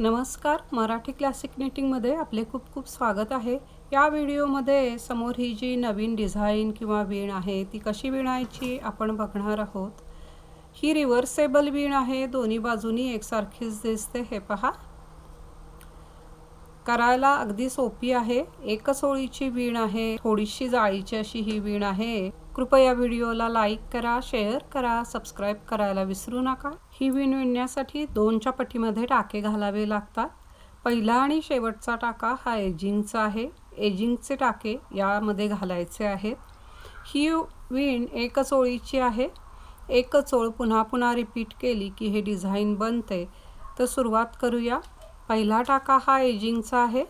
नमस्कार मराठी क्लासिक निटिंगमध्ये आपले खूप खूप स्वागत आहे. या व्हिडिओमध्ये समोर ही जी नवीन डिझाईन किंवा वीण आहे ती कशी विणायची आपण बघणार आहोत. ही रिव्हर्सेबल वीण आहे दोन्ही बाजूनी एकसारखीच दिसते हे पहा. करायला अगदी सोपी आहे. एकच ओळीची वीण आहे थोडीशी जाळीची अशी ही वीण आहे. कृपया व्हिडिओला लाईक करा शेअर करा सबस्क्राईब करायला विसरू नका. ही विण विणण्यासाठी दोनच्या पटीमध्ये टाके घालावे लागतात. पहिला आणि शेवटचा टाका हा एजिंगचा आहे. एजिंगचे टाके यामध्ये घालायचे आहेत. ही विण एकच ओळीची आहे. एकच ओळ पुन्हा पुन्हा रिपीट केली की हे डिझाईन बनते. तर सुरुवात करूया. पहिला टाका हा एजिंगचा आहे.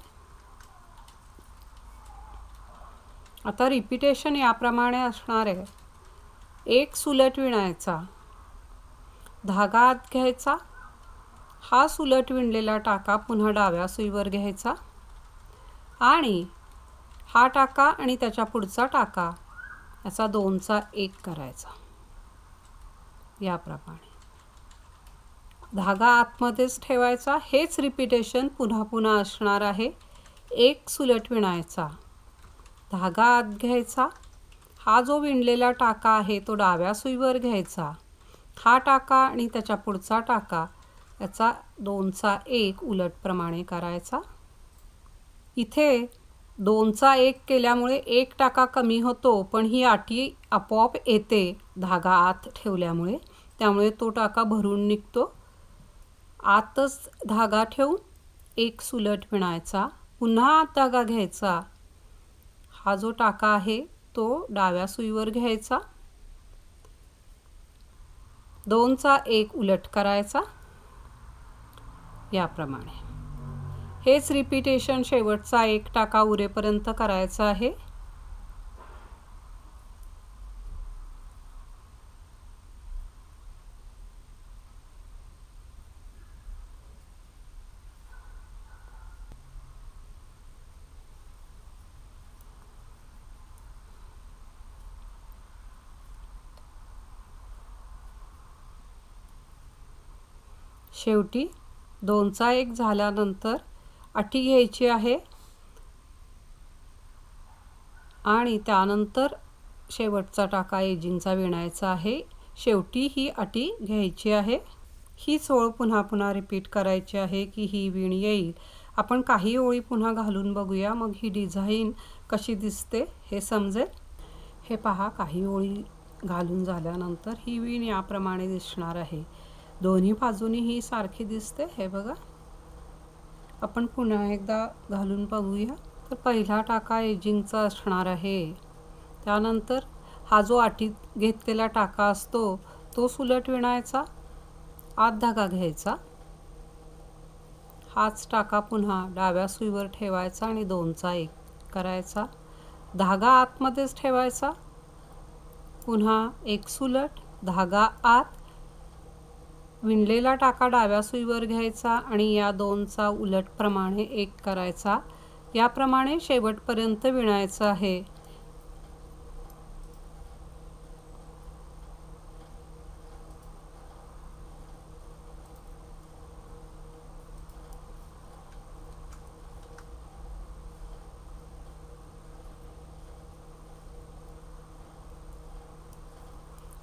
आता रिपिटेशन याप्रमाणे असणार आहे. एक सुलट विणायचा. धागा आत घ्यायचा. हा सुलट विणलेला टाका पुन्हा डाव्या सुईवर घ्यायचा. आणि हा टाका आणि त्याच्या पुढचा टाका याचा दोनचा एक करायचा. याप्रमाणे. धागा आतमध्येच ठेवायचा. हेच रिपिटेशन पुन्हा पुन्हा असणार आहे. एक सुलट विणायचा. धागा आत घ्यायचा. हा जो विणलेला टाका आहे तो डाव्या सुईवर घ्यायचा. हा टाका आणि त्याच्या पुढचा टाका याचा दोनचा एक उलटप्रमाणे करायचा. इथे दोनचा एक केल्यामुळे एक टाका कमी होतो पण ही आटी आपोआप येते धागा आत ठेवल्यामुळे. त्यामुळे तो टाका भरून निघतो. आतच धागा ठेवून एक सुलट विणायचा. पुन्हा आत धागा घ्यायचा. हा जो टाका आहे तो डाव्या सुईवर घ्यायचा. दोनचा एक उलट करायचा. याप्रमाणे. हेच रिपिटेशन शेवटचा एक टाका उरेपर्यंत करायचा आहे. शेवटी दोनचा एक झाल्यानंतर अटी घ्यायची आहे. आणि त्यानंतर शेवटचा टाका एजिंगचा विणायचा आहे. शेवटी ही अटी घ्यायची आहे. ही सोळ पुन्हा पुन्हा रिपीट करायची आहे की ही विण येईल. आपण काही ओळी पुन्हा घालून बघूया. मग ही डिझाईन कशी दिसते हे समजेल. हे पहा काही ओळी घालून झाल्यानंतर ही विण याप्रमाणे दिसणार आहे. दोन्ही बाजूनी ही सारखी दिसते. हे बघा. आपण पुन्हा एकदा घालून बघूया. तर पहिला टाका एजिंगचा असणार आहे. त्यानंतर हा जो आटीत घेतलेला टाका असतो तो सुलट विणायचा आत धागा घ्यायचा. हाच टाका पुन्हा डाव्या सुईवर ठेवायचा आणि दोनचा एक करायचा. धागा आतमध्येच ठेवायचा. पुन्हा एक सुलट धागा आत विणलेला टाका डाव्या सुईवर घ्यायचा आणि या दोनचा उलटप्रमाणे एक करायचा. याप्रमाणे शेवटपर्यंत विणायचं आहे.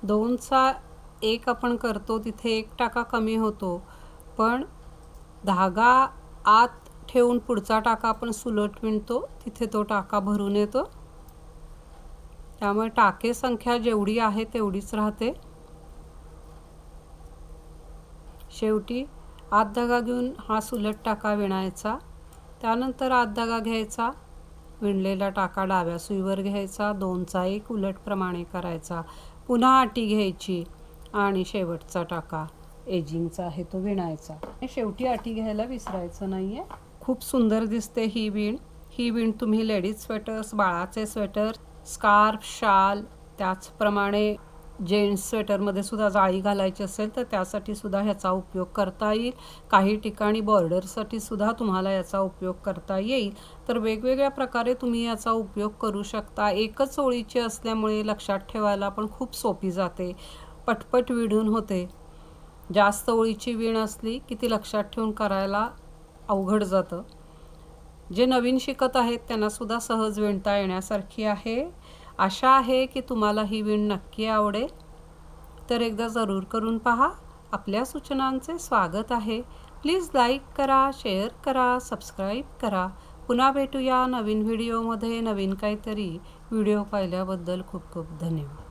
दोनचा एक आपण करतो तिथे एक टाका कमी होतो. पण धागा आत ठेवून पुढचा टाका आपण सुलट विणतो तिथे तो टाका भरून येतो. त्यामुळे टाके संख्या जेवढी आहे तेवढीच राहते. शेवटी आत धागा घेऊन हा सुलट टाका विणायचा. त्यानंतर आत धागा घ्यायचा विणलेला टाका डाव्या सुईवर घ्यायचा दोनचा एक उलटप्रमाणे करायचा. पुन्हा आटी घ्यायची. आणि शेवटचा टाका. एजिंगचा आहे तो विणायचा. शेवटी अटी घ्यायला विसरायचं नाही आहे खूप सुंदर दिसते ही विण. ही विण तुम्ही लेडीज स्वेटर्स बाळाचे स्वेटर स्कार्फ शाल त्याचप्रमाणे जेंट्स स्वेटरमध्ये सुद्धा जाळी घालायची असेल तर त्यासाठी सुद्धा ह्याचा उपयोग करता येईल. काही ठिकाणी बॉर्डरसाठी सुद्धा तुम्हाला याचा उपयोग करता येईल. तर वेगवेगळ्या प्रकारे तुम्ही याचा उपयोग करू शकता. एकच ओळीची असल्यामुळे लक्षात ठेवायला पण खूप सोपी जाते. पटपट विढून होते. जास्त ओळीची विण असली की ती लक्षात ठेवून करायला अवघड जातं. जे नवीन शिकत आहेत त्यांनासुद्धा सहज विणता येण्यासारखी आहे. आशा आहे की तुम्हाला ही विण नक्की आवडेल. तर एकदा जरूर करून पहा. आपल्या सूचनांचे स्वागत आहे. प्लीज लाईक करा शेअर करा सबस्क्राईब करा. पुन्हा भेटूया नवीन व्हिडिओमध्ये नवीन काहीतरी व्हिडिओ पाहिल्याबद्दल खूप खूप धन्यवाद.